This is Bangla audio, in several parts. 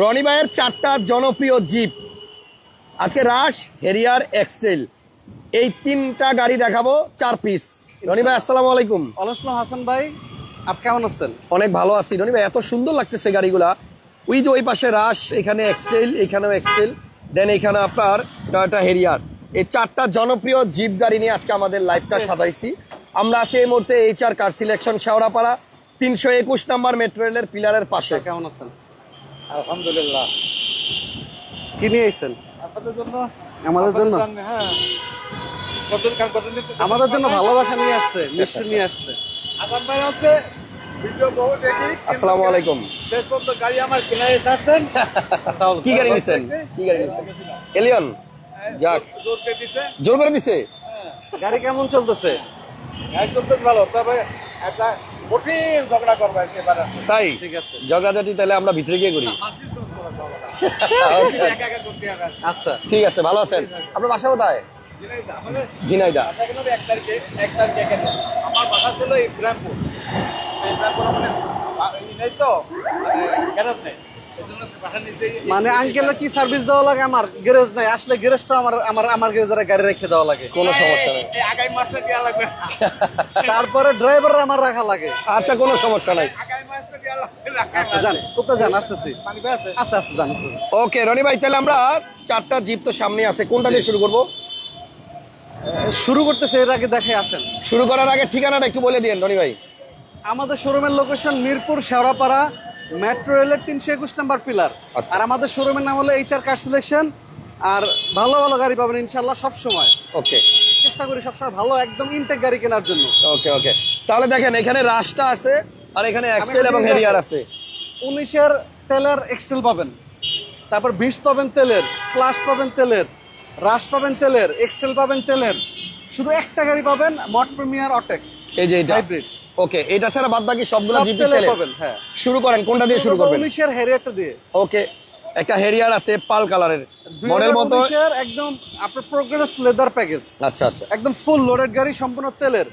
রনি ভাইয়ের চারটা জনপ্রিয় জিপ। আজকে রাশ হেরিয়ার এক্সটেল এই তিনটা গাড়ি দেখাবো চার পিস রনি ভাই আসসালামু আলাইকুম। অলসলাম হাসান ভাই আপনি কেমন আছেন? অনেক ভালো আছি। রনি ভাই এত সুন্দর লাগতেছে গাড়িগুলা। ওই যে ওই পাশে রাশ এখানে এক্সটেল এখানেও এক্সটেল দেন এখানে আপনার টয়োটা হেরিয়ার এই চারটা জনপ্রিয় জিপ গাড়ি নিয়ে আজকে আমাদের লাইফটা সাজাইছি। আমরা আছি এই মুহূর্তে H R car selection Shewrapara তিনশো একুশ নাম্বার মেট্রো রেলের পিলারের পাশে। কেমন আছেন? আলহামদুলিল্লাহ। কি নিয়ে আইছেন? আপনাদের জন্য? আমাদের জন্য? হ্যাঁ। কতদিন কাল কতদিন আমাদের জন্য ভালোবাসা নিয়ে আসছে মিষ্টি নিয়ে আসছে। আসাম ভাই হচ্ছে ভিডিও বহু দেখি। আসসালামু আলাইকুম। শেষ পর্যন্ত গাড়ি আমার কিনে এসেছেন কি গাড়ি নিছেন? কি গাড়ি নিছেন? এলিয়ন যাক। জোর কে দিছে? জোর করে দিছে? গাড়ি কেমন চলতেছে? একদম তো ভালো তবে একটা কঠিন ঝগড়া করব একেবারে। তাই? ঠিক আছে। ঝগড়াঝাটি তাহলে আমরা ভিতরে গিয়ে করি। হবে। আচ্ছা। ঠিক আছে ভালো আছেন? আপনার বাসা কোথায়? জিনাইদা মানে ঝিনাইদা আচ্ছা কেন এক তারিখে এক তারিখে আমার বাসা ছিল ইব্রাহিমপুর। ইব্রাহিমপুর মানে নেই তো? মানে গ্যারেজ নেই। মানে আঙ্কেলের কি সার্ভিস দেওয়া লাগে? আমার গ্যারেজ নাই। আসলে গ্যারেজটা আমার আমার আমার গ্যারেজের গাড়ি রেখে দেওয়া লাগে। কোনো সমস্যা নেই। আগামী মাসটা দেওয়া লাগবে। তারপরে ড্রাইভার আমার রাখা লাগে। আচ্ছা কোনো সমস্যা নাই। আচ্ছা যান কোথায় যান আসতেছি। পানি আছে? আচ্ছা আচ্ছা যান ওকে রনি ভাই তাহলে আমরা চারটা জিপ তো সামনে আছে। কোনটা দিয়ে শুরু করব? শুরু করতেছে এর আগে দেখে আসেন। শুরু করার আগে ঠিকানাটা একটু বলে দিন রনি ভাই। আমাদের শোরুমের লোকেশন মিরপুর শেওড়াপাড়া মেট্রো রেলের তিনশো একুশ নাম্বার পিলার আচ্ছা। আর আমাদের শোরুমের নাম হলো এইচ আর কার সিলেকশন আর ভালো ভালো গাড়ি পাবেন ইনশাল্লাহ সব সময়। ওকে চেষ্টা করি সবসময় ভালো একদম ইনটেক গাড়ি কেনার জন্য। ওকে ওকে তাহলে দেখেন এখানে রাশটা আছে আর এখানে এক্সটেল এবং হেরিয়ার আছে। উনিশের তেলের এক্সটেল পাবেন। তারপর বিশ পাবেন তেলের প্লাস পাবেন তেলের রাশ পাবেন তেলের এক্সটেল পাবেন তেলের। শুধু একটা গাড়ি পাবেন মট প্রিমিয়ার অটেক এই যে হাইব্রিড ওকে এটা ছাড়া বাদ বাকি সবগুলো সব জিপি তেলে হ্যাঁ। শুরু করেন কোনটা দিয়ে শুরু করবেন? উনিশের হেরিয়ারটা দিয়ে। ওকে একটা হেরিয়ার আছে পাল কালারের। মডেল মতো 2019 এর একদম আপনার প্রোগ্রেস লেদার প্যাকেজ আচ্ছা আচ্ছা। একদম ফুল লোডেড গাড়ি সম্পূর্ণ তেলের।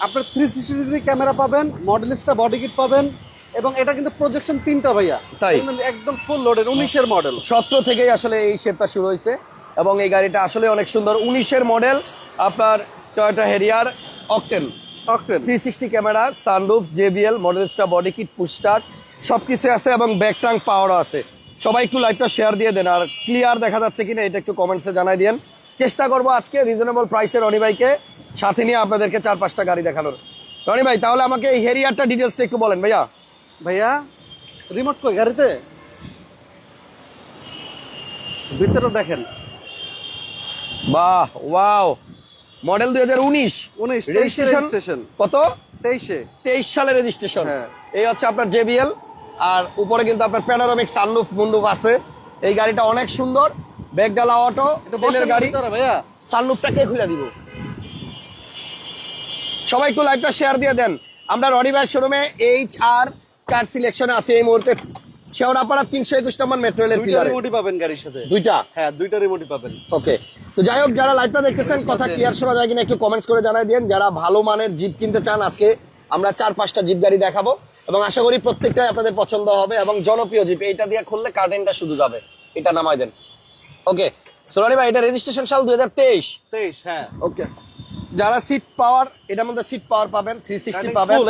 আপনার থ্রি সিক্সটি ডিগ্রি ক্যামেরা পাবেন মডেলিস্টা বডি কিট পাবেন এবং এটা কিন্তু প্রজেকশন তিনটা ভাইয়া। তাই? একদম- ফুল লোডেড উনিশের মডেল সতেরো থেকেই আসলে এই শেপটা শুরু হয়েছে এবং এই গাড়িটা আসলে অনেক সুন্দর। উনিশের মডেল আপনার Toyota Harrier octane three sixty camera sunroof JBL মডেলসটা body kit পুস্টার সব কিছু আছে এবং ব্যাক ব্যাকটাং পাওয়ারও আছে। সবাই একটু লাইভটা শেয়ার দিয়ে দেন আর ক্লিয়ার দেখা যাচ্ছে কিনা এটা একটু কমেন্টসে জানাই দিন চেষ্টা করব আজকে রিজনেবল প্রাইসে রনি ভাইকে সাথে নিয়ে আপনাদেরকে চার পাঁচটা গাড়ি দেখানোর। রনি ভাই তাহলে আমাকে এই হেরিয়ারটা ডিটেলসটা একটু বলেন ভাইয়া। ভাইয়া রিমোট কই গাড়িতে? ভিতরে দেখেন। বাহ ওয়াও মডেল দুই হাজার উনিশ। উনিশ রেজিস্ট্রেশন কত? তেইশে। তেইশ সালের রেজিস্ট্রেশন হ্যাঁ। এই হচ্ছে আপনার জেবিএল আর উপরে কিন্তু আপনার প্যানোরামিক সানরুফ মুন্ডুফ আছে। এই গাড়িটা অনেক সুন্দর। ব্যাগডালা অটো তেলের গাড়ি। ভাইয়া। সানরুফটা কে খুলে দিব? সবাই একটু লাইভটা শেয়ার দিয়ে দেন। আমরা রনি ভাই শোরুমে এইচ আর কার সিলেকশনে আছে এই মুহূর্তে। শেওড়াপাড়া তিনশো একুশ নম্বর মেট্রো রেলের পিলারে রিমোটই পাবেন গাড়ির সাথে। দুইটা? হ্যাঁ দুইটা রিমোটই পাবেন। ওকে তো যাই হোক যারা লাইভটা দেখতেছেন কথা ক্লিয়ার শোনা যায় কিনা একটু কমেন্টস করে জানাই দিন যারা ভালো মানের জিপ কিনতে চান আজকে আমরা চার পাঁচটা জিপ গাড়ি দেখাবো। এবং আশা করি প্রত্যেকটাই আপনাদের পছন্দ হবে এবং জনপ্রিয় জিপ এইটা দিয়ে খুললে কার্টেনটা শুধু যাবে। এটা নামাই দেন। ওকে সোনালি ভাই এটা রেজিস্ট্রেশন সাল দুই হাজার তেইশ। তেইশ হ্যাঁ। ওকে যারা সিট পাওয়ার এটার মধ্যে সিট পাওয়ার পাবেন থ্রি সিক্সটি Garden পাবেন full,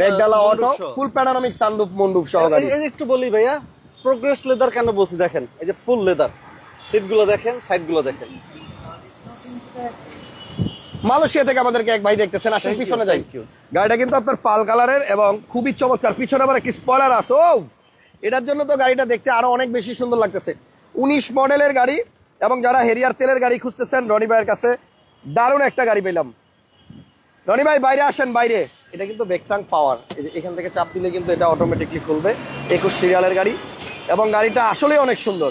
ব্যাগডালা অটো ফুল প্যানোরামিক সানরুফ মন্ডুপ এই একটু বলি ভাইয়া প্রোগ্রেস লেদার কেন বলছি দেখেন? এই যে ফুল লেদার সিটগুলো দেখেন সাইডগুলো দেখেন। মালয়েশিয়া থেকে আমাদেরকে এক ভাই দেখতেছেন আসেন পিছনে যাই। গাড়িটা কিন্তু আপনার পাল কালারের এবং খুবই চমৎকার। পিছনে আবার একটি স্পয়লার আছে ও এটার জন্য তো গাড়িটা দেখতে আরও অনেক বেশি সুন্দর লাগতেছে। উনিশ মডেলের গাড়ি এবং যারা হেরিয়ার তেলের গাড়ি খুঁজতেছেন রনি ভাইয়ের কাছে দারুণ একটা গাড়ি পেলাম। রনি ভাই বাইরে আসেন বাইরে। এটা কিন্তু বেকটাং পাওয়ার। এখান থেকে চাপ দিলে কিন্তু এটা অটোমেটিকলি খুলবে। একুশ সিরিয়ালের গাড়ি এবং গাড়িটা আসলেই অনেক সুন্দর।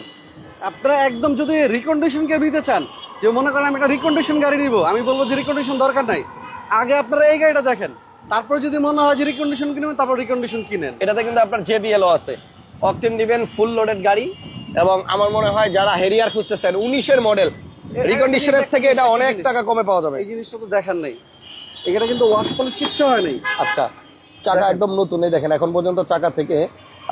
আপনারা একদম যদি রিকন্ডিশন কে নিতে চান যে মনে করেন আমি একটা রিকন্ডিশন গাড়ি নিব আমি বলব যে রিকন্ডিশন দরকার নাই। আগে আপনারা এই গাড়িটা দেখেন। তারপর যদি মনে হয় যে রিকন্ডিশন কিনবেন তারপর রিকন্ডিশন কিনেন। এটাতে কিন্তু আপনার জেবিএলও আছে। অকটেন দিবেন ফুল লোডেড গাড়ি। এবং আমার মনে হয় যারা হেরিয়ার খুঁজতেছেন উনিশের মডেল রিকন্ডিশনের থেকে এটা অনেক টাকা কমে পাওয়া যাবে। এই জিনিসটা তো দেখার নেই। এখানে কিন্তু ওয়াশ পলিশ কিচ্ছু হয় নাই। আচ্ছা চাকা একদম নতুন এই দেখেন এখন পর্যন্ত চাকা থেকে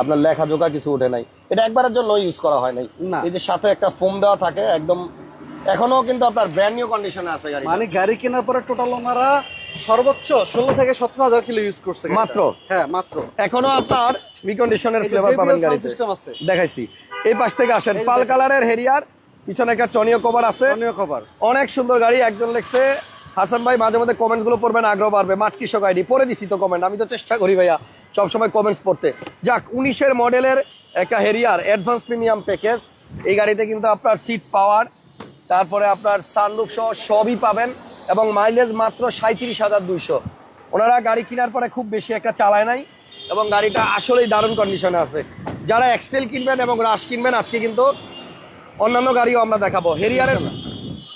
আপনার লেখা জোকা কিছু ওঠে নাই। এটা একবারের জন্য ইউজ করা হয় নাই। এই যে সাথে একটা ফোম দেওয়া থাকে একদম এখনও কিন্তু আপনার ব্র্যান্ড নিউ কন্ডিশনে আছে গাড়ি মানে গাড়ি কেনার পরে টোটাল ওনারা সর্বোচ্চ ষোলো থেকে সতেরো হাজার কিলো ইউজ করছে মাত্র? হ্যাঁ মাত্র। এখনও আপনার রিকন্ডিশনের ফ্লেভার পাবেন আছে। দেখাইছি। এই পাশ থেকে আসেন পাল কালারের হেরিয়ার পিছনে একটা টনিও কভার আছে। Tonneau cover. অনেক সুন্দর গাড়ি একজন লেখছে। হাসান ভাই মাঝে মধ্যে কমেন্টসগুলো পড়বেন আগ্রহ বাড়বে। মাঠ কৃষক আইডি পরে দিছি তো কমেন্ট আমি তো চেষ্টা করি ভাইয়া সবসময় কমেন্টস পড়তে। যাক উনিশের মডেলের একটা হেরিয়ার অ্যাডভান্স প্রিমিয়াম প্যাকেজ এই গাড়িতে কিন্তু আপনার সিট পাওয়ার তারপরে আপনার সানরুফ সহ সবই পাবেন এবং মাইলেজ মাত্র সাঁত্রিশ হাজার দুইশো। ওনারা গাড়ি কেনার পরে খুব বেশি একটা চালায় নাই এবং গাড়িটা আসলেই দারুণ কন্ডিশনে আছে। যারা এক্সটেল কিনবেন এবং রাশ কিনবেন আজকে কিন্তু অন্যান্য গাড়িও আমরা দেখাবো। হেরিয়ারের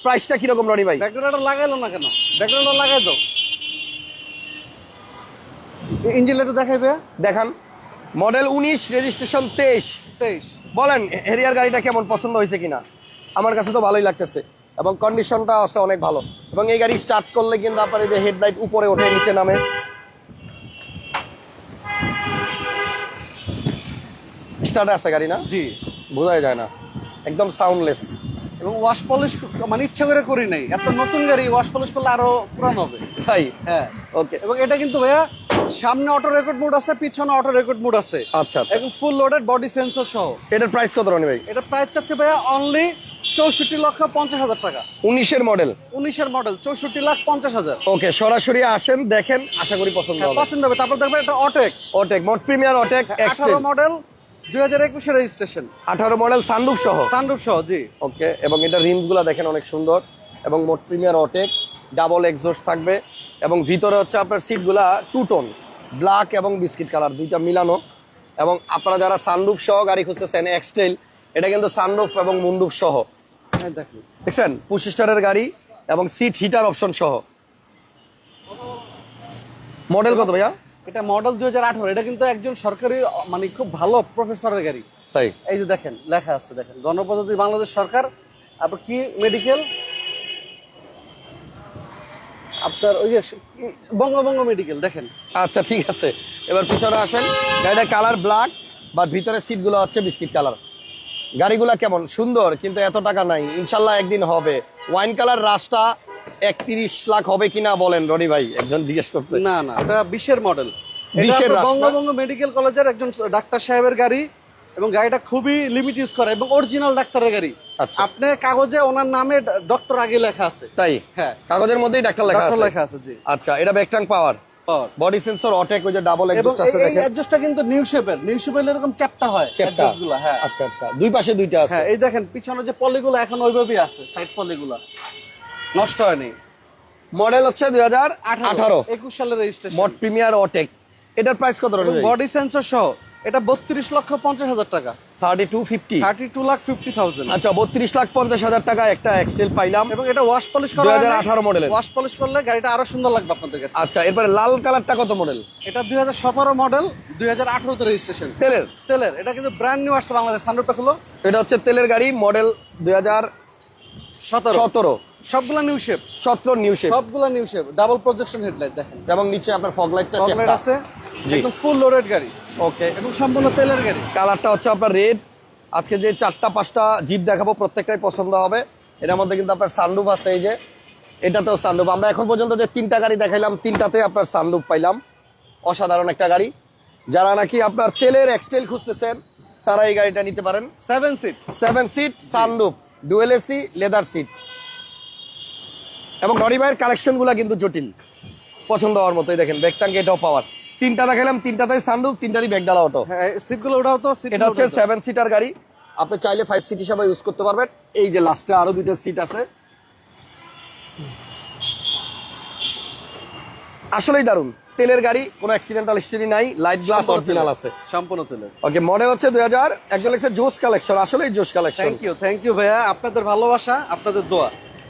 প্রাইসটা কীরকম রনি ভাই? ব্যাকগ্রাউন্ডটা লাগাইলো না কেন? ব্যাকগ্রাউন্ডটা লাগাই দাও। ইঞ্জিন একটু দেখাইবে দেখান। মডেল উনিশ রেজিস্ট্রেশন তেইশ। তেইশ। বলেন হেরিয়ার গাড়িটা কেমন পছন্দ হয়েছে কিনা? আমার কাছে তো ভালোই লাগতেছে এবং কন্ডিশনটা আছে অনেক ভালো। এবং এই গাড়ি স্টার্ট করলে কিন্তু আপনার এই যে হেডলাইট উপরে ওঠে নিচে নামে। স্টার্ট আছে গাড়ি না? জি। বোঝাই যায় না। একদম সাউন্ডলেস এবং ওয়াশ পলিশ মানে ইচ্ছা করে করি নাই। এত নতুন গাড়ি ওয়াশ পলিশ করলে আরও পুরান হবে। তাই? হ্যাঁ। ওকে এবং এটা কিন্তু ভাইয়া সামনে অটো রেকর্ড মোড আছে পিছনে অটো রেকর্ড মোড আছে। আচ্ছা আচ্ছা। এবং ফুল লোডেড বডি সেন্সর সহ। এটার প্রাইস কত রনি ভাই? এটা প্রাইস চাচ্ছে ভাইয়া অনলি চৌষট্টি লক্ষ পঞ্চাশ হাজার টাকা। উনিশের মডেল উনিশের মডেল চৌষট্টি লাখ পঞ্চাশ হাজার। ওকে সরাসরি আসেন দেখেন আশা করি পছন্দ হ্যাঁ, হবে। পছন্দ হবে। তারপর দেখবেন এটা অটেক অটেক মোট প্রিমিয়ার অটেক আঠারো মডেল দুই হাজার একুশের রেজিস্ট্রেশন আঠারো মডেল সানরুফ সহ? সানরুফ সহ জি। ওকে এবং এটা রিমসগুলা দেখেন অনেক সুন্দর এবং মোট প্রিমিয়ার অটেক ডাবল এক্সস্ট থাকবে এবং ভিতরে হচ্ছে আপনার সিটগুলা টু টোন ব্ল্যাক এবং বিস্কিট কালার দুইটা মিলানো। এবং আপনারা যারা সানরুফ সহ গাড়ি খুঁজতেছেন এক্সটেল এটা কিন্তু সানরুফ এবং মুন্ডুফ সহ। হ্যাঁ দেখছেন? পুশ স্টারের গাড়ি এবং সিট হিটার অপশন সহ। মডেল কত ভাইয়া? এটা মডেল দুই হাজার আঠারো এটা কিন্তু একজন সরকারি মানে খুব ভালো প্রফেসরের গাড়ি। তাই? এই যে দেখেন লেখা আছে দেখেন। গণপ্রজাতন্ত্রী বাংলাদেশ সরকার আপনার কি মেডিকেল আপনার ওই যে বঙ্গবঙ্গ মেডিকেল দেখেন। আচ্ছা ঠিক আছে। এবার পিছনে আসেন। গাড়িটার কালার ব্ল্যাক বাট ভিতরে সিটগুলো হচ্ছে বিস্কিট কালার গাড়িগুলা কেমন? সুন্দর কিন্তু এত টাকা নাই। ইনশাল্লাহ একদিন হবে। ওয়াইন কালার রাস্তা একত্রিশ লাখ হবে কিনা বলেন রনি ভাই একজন জিজ্ঞেস করছে। না না এটা বিশের মডেল বিশের? বঙ্গবঙ্গ মেডিকেল কলেজের একজন ডাক্তার সাহেবের গাড়ি এবং গাড়িটা খুবই লিমিট ইউজ করে এবং অরিজিনাল ডাক্তারের গাড়ি। আচ্ছা। আপনি কাগজে ওনার নামে ডক্টর আগে লেখা আছে। তাই? হ্যাঁ। কাগজের মধ্যেই ডাক্তার লেখা আছে? লেখা আছে জি। আচ্ছা এটা ব্যাকটাং পাওয়ার পাওয়ার। বডি সেন্সর অটেক ওই যে ডাবল এবং এক্সস্ট আছে এই- এই দেখেন। অ্যাডজাস্টটা কিন্তু নিউ শেপের নিউ শেপের এরকম চ্যাপটা হয় চেপটা adjust গুলা, হ্যাঁ। আচ্ছা আচ্ছা। দুই পাশে দুইটা আছে। হ্যাঁ এই দেখেন পিছনে যে পলিগুলো এখন ওইভাবেই আছে সাইড পলিগুলো। নষ্ট হয়নি। মডেল হচ্ছে দুই হাজার আঠারো। একুশ সালের রেজিস্ট্রেশন মড প্রিমিয়ার অটেক। এটার প্রাইস কত বডি সেন্সর সহ এটা বত্রিশ লক্ষ পঞ্চাশ হাজার টাকা। Thirty two fifty thirty two lakh fifty thousand আচ্ছা বত্রিশ লাখ পঞ্চাশ হাজার টাকা একটা এক্সটেল পাইলাম। এবং এটা ওয়াশ পলিশ করা 2018 মডেলের। ওয়াশ পলিশ করলে গাড়িটা আরও সুন্দর লাগবে আপনাদের কাছে। আচ্ছা এরপরে লাল কালারটা কত মডেল এটা দুই হাজার সতেরো মডেল দুই হাজার আঠারোতে রেজিস্ট্রেশন তেলের? তেলের। এটা কিন্তু ব্র্যান্ড নিউ আসছে বাংলাদেশ সানরুপটা হলো। এটা হচ্ছে তেলের গাড়ি মডেল দুই হাজার সতেরো। সতেরো। সবগুলা নিউ শেপ সতেরো নিউ শেপ সবগুলা new shape double projection headlight দেখেন। এবং নিচে আপনার ফগ লাইটটা চকলেট আছে। একদম ফুল লোডেড গাড়ি। ওকে এবং সম্পূর্ণ তেলের গাড়ি। কালারটা হচ্ছে আপনার রেড আজকে যে চারটা পাঁচটা জিপ দেখাবো প্রত্যেকটাই পছন্দ হবে। এটার মধ্যে কিন্তু আপনার সানরুফ আছে এই যে। এটাতেও সানরুফ আমরা এখন পর্যন্ত যে তিনটা গাড়ি দেখাইলাম তিনটাতে আপনার সানরুফ পাইলাম। অসাধারণ একটা গাড়ি। যারা নাকি আপনার তেলের এক্সটেল খুঁজতেছেন তারা এই গাড়িটা নিতে পারেন। Seven seat seven seat sunroof dual AC leather seat এবং নরি ভাইয়ের কালেকশনগুলা কিন্তু জটিল। পছন্দ হওয়ার মতোই দেখেন ব্যাগটাঙ্গে এটাও পাওয়ার। তিনটা দেখালাম তিনটাতে সানরুফ তিনটারই ব্যাগডালা অটো হ্যাঁ সিটগুলো ওটাও তো এটা হচ্ছে সেভেন সিটার গাড়ি। আপনি চাইলে ফাইভ সিট হিসাবে ইউজ করতে পারবেন। এই যে লাস্টে আরও দুটো সিট আছে। আসলেই দারুণ তেলের গাড়ি কোনো অ্যাক্সিডেন্টাল হিস্টরি নাই লাইট গ্লাস অরিজিনাল আছে। সম্পূর্ণ তেলের। ওকে মডেল হচ্ছে দুই হাজার একজন লেখছে জোস কালেকশন আসলেই জোস collection thank you thank you ভাইয়া। আপনাদের ভালোবাসা আপনাদের দোয়া।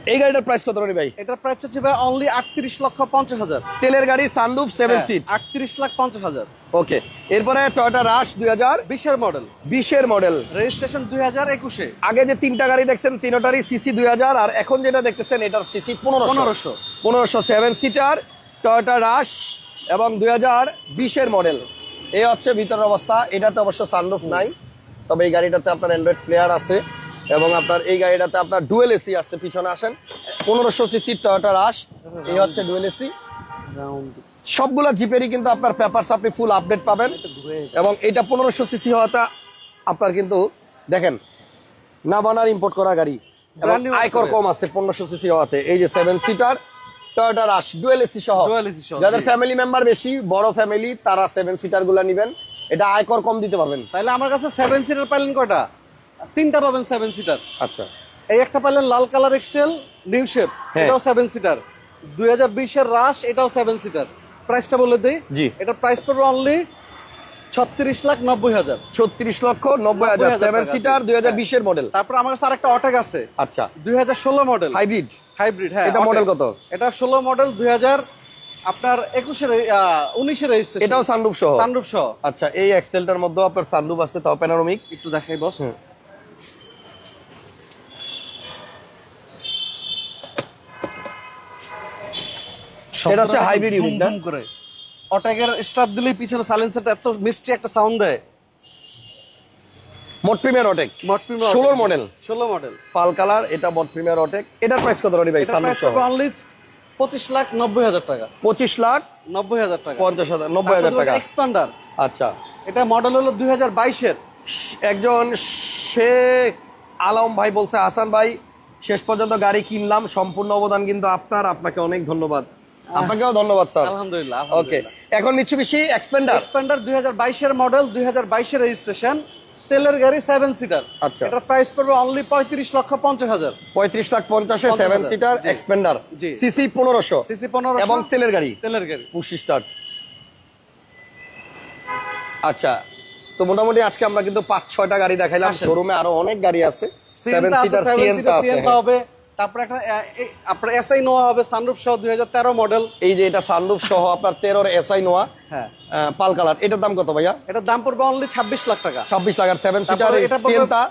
এই গাড়িটার প্রাইস কত ভাই? এটার প্রাইস হচ্ছে ভাই অনলি আটত্রিশ লক্ষ পঞ্চাশ হাজার। তেলের গাড়ি সানরুফ সেভেন সিট আটত্রিশ লাখ পঞ্চাশ হাজার। ওকে এরপরে টয়োটা রাশ দুই হাজার। বিশের মডেল বিশের মডেল রেজিস্ট্রেশন দুই হাজার একুশে। আগে যে তিনটা গাড়ি দেখছেন তিনটারই সিসি দুই হাজার আর এখন যেটা দেখতেছেন এটার সিসি পনেরোশো। পনেরোশো। পনেরোশো সেভেন সিটার টয়োটা রাশ এবং দুই হাজার বিশের মডেল এই হচ্ছে ভিতরের অবস্থা এটাতে অবশ্য সানরুফ নাই। তবে এই গাড়িটাতে আপনার অ্যান্ড্রয়েড প্লেয়ার আছে। এবং আপনার এই গাড়িটাতে আপনার ডুয়েল এসি আছে পিছনে আসেন। পনেরোশো সিসির টয়োটা রাশ এই হচ্ছে ডুয়েল এসি। সবগুলা জিপেরই কিন্তু আপনার পেপারস আপনি ফুল আপডেট পাবেন। এবং এটা পনেরোশো সিসি হওয়াটা আপনার কিন্তু দেখেন নাবানার ইম্পোর্ট করা গাড়ি। আয়কর কম আছে পনেরোশো সিসি হওয়াতে। এই যে seven seater Toyota Rush dual AC সহ। যাদের ফ্যামিলি মেম্বার বেশি বড় ফ্যামিলি তারা সেভেন সিটারগুলা নিবেন। এটা আয়কর কম দিতে পারবেন। তাহলে আমার কাছে সেভেন সিটার পাইলেন কয়টা? তিনটা পাবেন সেভেন সিটার আচ্ছা। এই একটা পাইলেন লাল কালার এক্সটেল নিউ শেপ। এটাও সেভেন সিটার দুই হাজার বিশের রাশ এটাও সেভেন সিটার প্রাইসটা বলে দিই। জি। এটার প্রাইস পড়বে অনলি ছত্রিশ লাখ নব্বই হাজার। ছত্রিশ লক্ষ নব্বই হাজার। Seven seater. দুই হাজার বিশের মডেল তারপর আমার কাছে আরেকটা অটেক আছে। আচ্ছা। দুই হাজার ষোলো মডেল হাইব্রিড হাইব্রিড হ্যাঁ এটা model কত? এটা ষোলো মডেল দুই হাজার আপনার একুশের উনিশের রেজিস্ট্রেশন এটাও সানরুফ সহ? সানরুফ সহ। আচ্ছা এই এক্সটেলটার মধ্যে আপনার সানরুফ আছে তাও প্যানোরামিক একটু দেখাই বস এটা হচ্ছে hybrid unit, না? করে। অটেকের স্টার্ট দিলেই পিছনে সাইলেন্সারটা এত মিষ্টি একটা সাউন্ড দেয়। মোট প্রিমিয়ার অটেক মট প্রিমিয়ার ষোলোর মডেল ষোলো মডেল পাল কালার এটা মোট প্রিমিয়ার অটেক এটার প্রাইস কত রনি ভাই? পড়বে অনলি পঁচিশ লাখ নব্বই হাজার টাকা। পঁচিশ লাখ নব্বই হাজার টাকা। পঞ্চাশ হাজার নব্বই হাজার টাকা। এক্সপান্ডার আচ্ছা। এটা মডেল হলো দুই হাজার বাইশের। একজন শেখ আলম ভাই বলছে হাসান ভাই শেষ পর্যন্ত গাড়ি কিনলাম সম্পূর্ণ অবদান কিন্তু আপনার আপনাকে অনেক ধন্যবাদ। আপনাকেও ধন্যবাদ স্যার। আলহামদুলিল্লাহ ওকে এখন মিৎসুবিশি এক্সপেন্ডার এক্সপান্ডার দুই হাজার বাইশের মডেল দুই হাজার বাইশের রেজিস্ট্রেশন তেলের গাড়ি সেভেন সিটার আচ্ছা। এটার প্রাইস পড়বে অনলি পঁয়ত্রিশ লক্ষ পঞ্চাশ হাজার। পঁয়ত্রিশ লাখ পঞ্চাশে পঞ্চাশ সেভেন সিটার জি। এক্সপেন্ডার সিসি পনেরোশো। সিসি পনেরো এবং তেলের গাড়ি। তেলের গাড়ি। পুশি স্টার্ট আচ্ছা তো মোটামুটি আজকে আমরা কিন্তু পাঁচ ছয়টা গাড়ি দেখাইলাম। শোরুমে আরও অনেক গাড়ি আছে। সেভেন সিটার সিএনটা হ্যাঁ। হবে। তারপরে একটা আপনার এসআই নোয়া হবে সানরুফ সহ দুই হাজার তেরো মডেল এই যে এটা সানরুফ সহ আপনার তেরোর এসআই নোয়া হ্যাঁ। Pearl colour. এটার দাম কত ভাইয়া? এটার দাম পড়বে অনলি ছাব্বিশ লাখ টাকা। ছাব্বিশ লাখ আর সেভেন সিটার এটা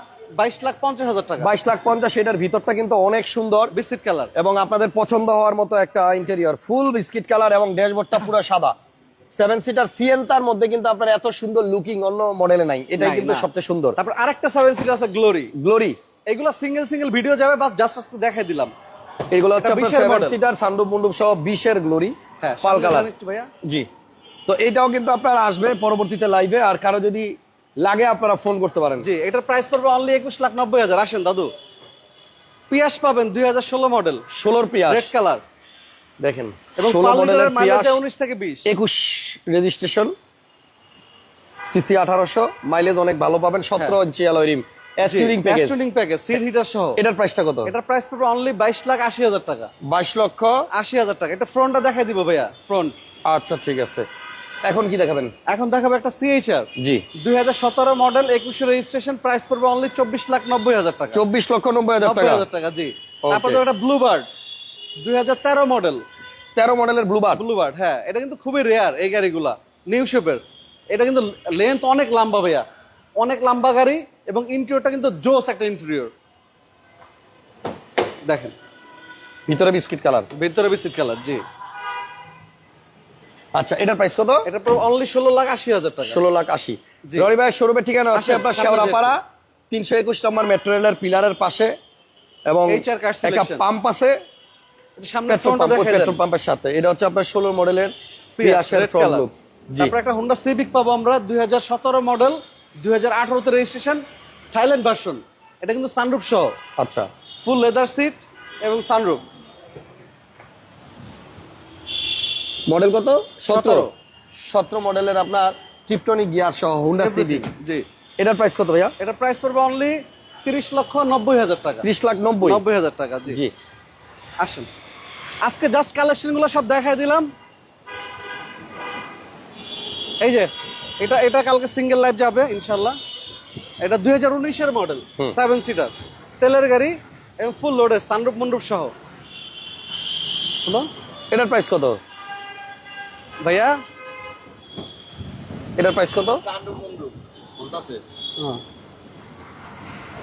বাইশ লাখ পঞ্চাশ হাজার টাকা। বাইশ লাখ পঞ্চাশ এটার ভিতরটা কিন্তু অনেক সুন্দর। Biscuit colour. এবং আপনাদের পছন্দ হওয়ার মতো একটা ইন্টেরিয়র ফুল বিস্কিট কালার এবং ড্যাশবোর্ডটা পুরো সাদা। সেভেন সিটার সিএনটার মধ্যে কিন্তু আপনার এত সুন্দর লুকিং অন্য মডেলে নাই। এটাই কিন্তু সবচেয়ে সুন্দর। তারপর আরেকটা সেভেন সিটার আছে গ্লোরি গ্লোরি এগুলো সিঙ্গেল সিঙ্গেল ভিডিও যাবে বাস জাস্ট আজকে দেখাই দিলাম। এগুলো হচ্ছে আপনার 20 সেভেন। সিটার সানরুফ মুন্ডুপ সহ বিশের গ্লোরি হ্যাঁ পাল কালার ভাইয়া। জি। তো এইটাও কিন্তু আপনার আসবে পরবর্তীতে লাইভে আর কারও যদি লাগে আপনারা ফোন করতে পারেন। জি এটার প্রাইস পড়বে অনলি একুশ লাখ নব্বই হাজার। আসেন দাদু। পিয়াস পাবেন দুই হাজার ষোলো মডেল ষোলোর পিয়াস। রেড কালার দেখেন এবং ষোলো মডেলের মাইলেজ পিয়াস উনিশ থেকে বিশ। একুশ রেজিস্ট্রেশন সিসি আঠারোশো মাইলেজ অনেক ভালো পাবেন সতেরো inch alloy rim steering package steering package seat heater সহ। এটার প্রাইসটা কত? এটার প্রাইস পড়বে অনলি বাইশ লাখ আশি হাজার টাকা। বাইশ লক্ষ? আশি হাজার টাকা। এটা ফ্রন্টটা দেখাই দিব ভাইয়া ফ্রন্ট আচ্ছা ঠিক আছে। এখন কি দেখাবেন? এখন দেখাবো একটা সিএইচআর জি। দুই হাজার সতেরো মডেল একুশে রেজিস্ট্রেশন প্রাইস পড়বে অনলি চব্বিশ লাখ নব্বই হাজার টাকা। চব্বিশ লক্ষ নব্বই হাজার টাকা। হাজার টাকা জি। তারপর একটা ব্লু বার্ড দুই হাজার তেরো মডেল তেরো মডেলের ব্লুবার ব্লু বার্ড হ্যাঁ। এটা কিন্তু খুবই রেয়ার এই গাড়িগুলা। নিউ শেপের এটা কিন্তু লেন্থ অনেক লম্বা ভাইয়া। অনেক লম্বা গাড়ি এবং ইন্টেরিয়রটা কিন্তু জোস একটা ইন্টেরিয়র দেখেন। ভিতরে বিস্কিট কালার। ভিতরে বিস্কিট কালার জি। আচ্ছা এটার প্রাইস কত? এটা অনলি ষোলো লাখ আশি হাজার টাকা। ষোলো লাখ আশি। রনি ভাই শোরুমের ঠিকানা আসেন, আপনার শেওড়াপাড়া তিনশো একুশ নম্বর মেট্রো রেলের পিলারের পাশে এবং একটা। পাম্প আছে। এটা সামনে পেট্রোল পাম্পের সাথে। এটা হচ্ছে আপনার ষোলো মডেলের পিয়াসের ফ্রন্ট লুক তারপর একটা হোন্ডা সিভিক পাবো আমরা দুই হাজার সতেরো মডেল দুই হাজার আঠারোতে রেজিস্ট্রেশন থাইল্যান্ড ভার্সন এটা কিন্তু সানরুফ সহ। আচ্ছা। ফুল লেদার সিট এবং সানরুফ মডেল কত? সতেরো। সতেরো। মডেলের আপনার ট্রিপটনিক গিয়ার সহ হুন্ডা সিভিক জি। এটার প্রাইস কত ভাইয়া? এটা প্রাইস পড়বে অনলি তিরিশ লক্ষ নব্বই হাজার টাকা। ত্রিশ লাখ নব্বই। নব্বই হাজার টাকা জি। জি। আসেন। আজকে জাস্ট কালেকশনগুলো সব দেখাই দিলাম। এই যে এটা এটা কালকে সিঙ্গেল লাইফ যাবে ইনশাল্লাহ এটা দুই হাজার উনিশের মডেল সেভেন সিটার তেলের গাড়ি এবং ফুল লোডের সানরূপ মন্ডুপ সহ। এটার প্রাইস কত? ভাইয়া? এটার প্রাইস কত?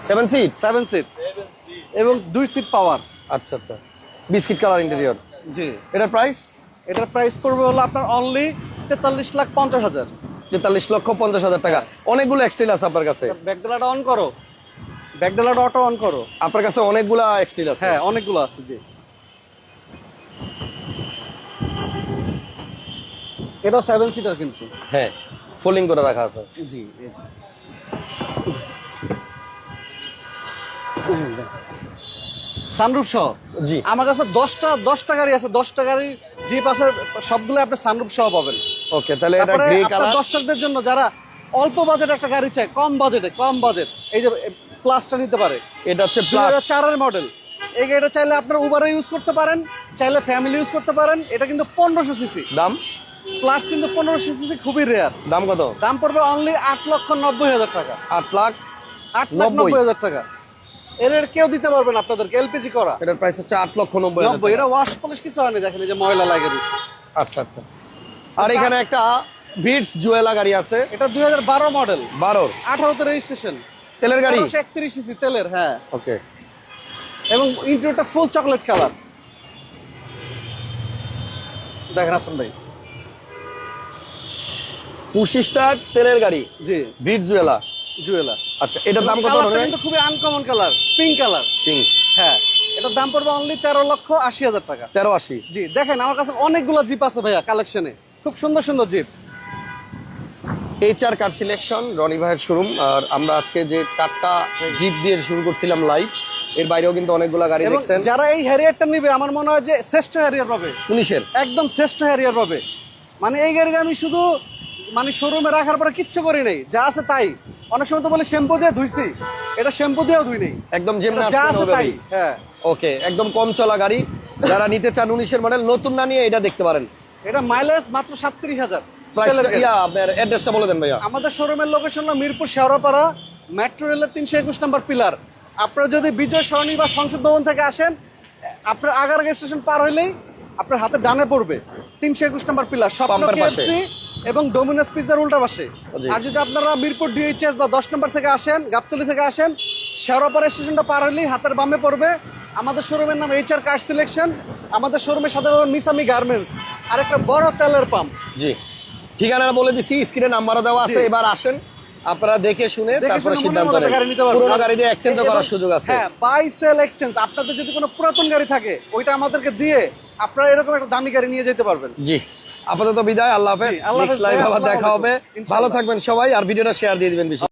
সেভেন সিট সেভেন সিট এবং দুই সিট পাওয়ার আচ্ছা আচ্ছা। বিস্কিট কালার ইন্টেরিয়র জি। এটার প্রাইস এটার প্রাইস পড়বে হলো আপনার অনলি তেতাল্লিশ লাখ পঞ্চাশ হাজার। তেতাল্লিশ লক্ষ পঞ্চাশ হাজার টাকা। অনেকগুলো এক্সটিল আছে আপনার কাছে? ব্যাকডালাটা অন করো। ব্যাকডালাটা অটো অন করো। আপনার কাছে অনেকগুলা এক্সটিল আছে? হ্যাঁ অনেকগুলো আছে জি। এটা সেভেন সিটার কিন্তু। হ্যাঁ ফোল্ডিং করে রাখা আছে। জি এই যে। সানরুফ সহ? জি। আমার কাছে দশটা দশটা গাড়ি আছে দশটা গাড়ি জিপ আছে সবগুলো আপনি সানরুফ সহ পাবেন। ওকে তাহলে এটা গ্রে কালার দর্শকদের জন্য যারা অল্প বাজেট একটা গাড়ি চায় কম বাজেটে কম বাজেট এই যে প্লাসটা নিতে পারে। এটা হচ্ছে প্লাস চারের মডেল এই গাড়িটা চাইলে আপনার উবারে ইউজ করতে পারেন চাইলে ফ্যামিলি ইউজ করতে পারেন। এটা কিন্তু পনেরোশো সিসি দাম? প্লাস কিন্তু পনেরোশো সিসি খুবই রেয়ার দাম কত? দাম পড়বে অনলি আট লক্ষ নব্বই হাজার টাকা। আট লাখ আট লাখ নব্বই। নব্বই। হাজার টাকা। এর কেউ দিতে পারবেন আপনাদেরকে এলপিজি করা। এটার প্রাইস হচ্ছে আট লক্ষ নব্বই নব্বই এটা ওয়াশ পলিশ কিছু হয়নি দেখেন এই যে ময়লা লাগে দিচ্ছে আচ্ছা আচ্ছা। আর এখানে একটা বিটস জুয়েলা গাড়ি আছে। এটা দুই হাজার বারো মডেল বারোর? আঠারোতে রেজিস্ট্রেশন তেলের গাড়ি? একত্রিশ সিসি তেলের হ্যাঁ। ওকে। এবং ইন্টারটা ফুল চকলেট কালার দেখেন আসেন ভাই। পুশি স্টার্ট তেলের গাড়ি। জি। বিটস জুয়েলা জুয়েলা আচ্ছা এটার দাম কত হবে? কিন্তু খুবই uncommon colour pink colour pink হ্যাঁ এটার দাম পড়বে অনলি তেরো লক্ষ আশি হাজার টাকা। তেরো আশি। জি দেখেন আমার কাছে অনেকগুলো জিপ আছে ভাইয়া কালেকশনে খুব সুন্দর সুন্দর jeep H R car selection Rony ভাইয়ের শোরুম আর আমরা আজকে যে চারটা জিপ দিয়ে শুরু করছিলাম লাইভ এর বাইরেও কিন্তু অনেকগুলো গাড়ি দেখছেন। যারা এই হ্যারিয়ারটা নিবে আমার মনে হয় যে শ্রেষ্ঠ হ্যারিয়ার পাবে। পুলিশের। একদম শ্রেষ্ঠ হ্যারিয়ার পাবে। মানে এই গাড়িটা আমি শুধু মানে শোরুমে রাখার পরে কিচ্ছু করি নাই। যা আছে তাই। অনেক সময় তো বলে শ্যাম্পু দিয়ে ধুইছি। এটা শ্যাম্পু দিয়েও ধুই নেই। একদম তাই হ্যাঁ। ওকে একদম কম চলা গাড়ি। যারা নিতে চান উনিশের মডেল নতুন না নিয়ে এটা দেখতে পারেন। এটা মাইলেজ মাত্র সাতত্রিশ হাজার। আপনার অ্যাড্রেসটা বলে দেন ভাইয়া। আমাদের শোরুমের লোকেশন হলো মিরপুর শেওড়াপাড়া মেট্রো রেলের তিনশো একুশ নম্বর পিলার আপনারা যদি বিজয় সরণি বা সংসদ ভবন থেকে আসেন আপনার আগারগা স্টেশন পার হইলেই আপনার হাতে ডানে পড়বে। তিনশো একুশ নম্বর পিলার সব পাশে। এবং ডোমিনোস পিজার উল্টা পাশে আর যদি আপনারা মিরপুর ডিএইচএস বা দশ নম্বর থেকে আসেন গাবতলি থেকে আসেন শেওড়াপাড়া স্টেশনটা পার হইলেই হাতের বামে পড়বে। আমাদের শোরুমের নাম এইচ আর কার সিলেকশন আমাদের শোরুমের সাথে মিসামি গার্মেন্টস আর একটা বড় তেলের পাম্প জি। ঠিকানাটা বলে দিছি স্ক্রিনে নাম্বারও দেওয়া আছে এবার আসেন। আপনারা দেখে শুনে তারপরে সিদ্ধান্ত পারবেন। পুরোনো গাড়ি দিয়ে এক্সচেঞ্জও এবং- করার সুযোগ আছে। হ্যাঁ বাই সেল এক্সচেঞ্জ আপনাদের যদি কোনো পুরাতন গাড়ি থাকে ওইটা আমাদেরকে দিয়ে আপনারা এরকম একটা দামি গাড়ি নিয়ে যেতে পারবেন। জি। আপাতত বিদায় আল্লাহ হাফেজ। আল্লাহ নেক্সট লাইভ আবার দেখা হবে। ভালো থাকবেন সবাই আর ভিডিওটা শেয়ার দিয়ে দিবেন বেশি।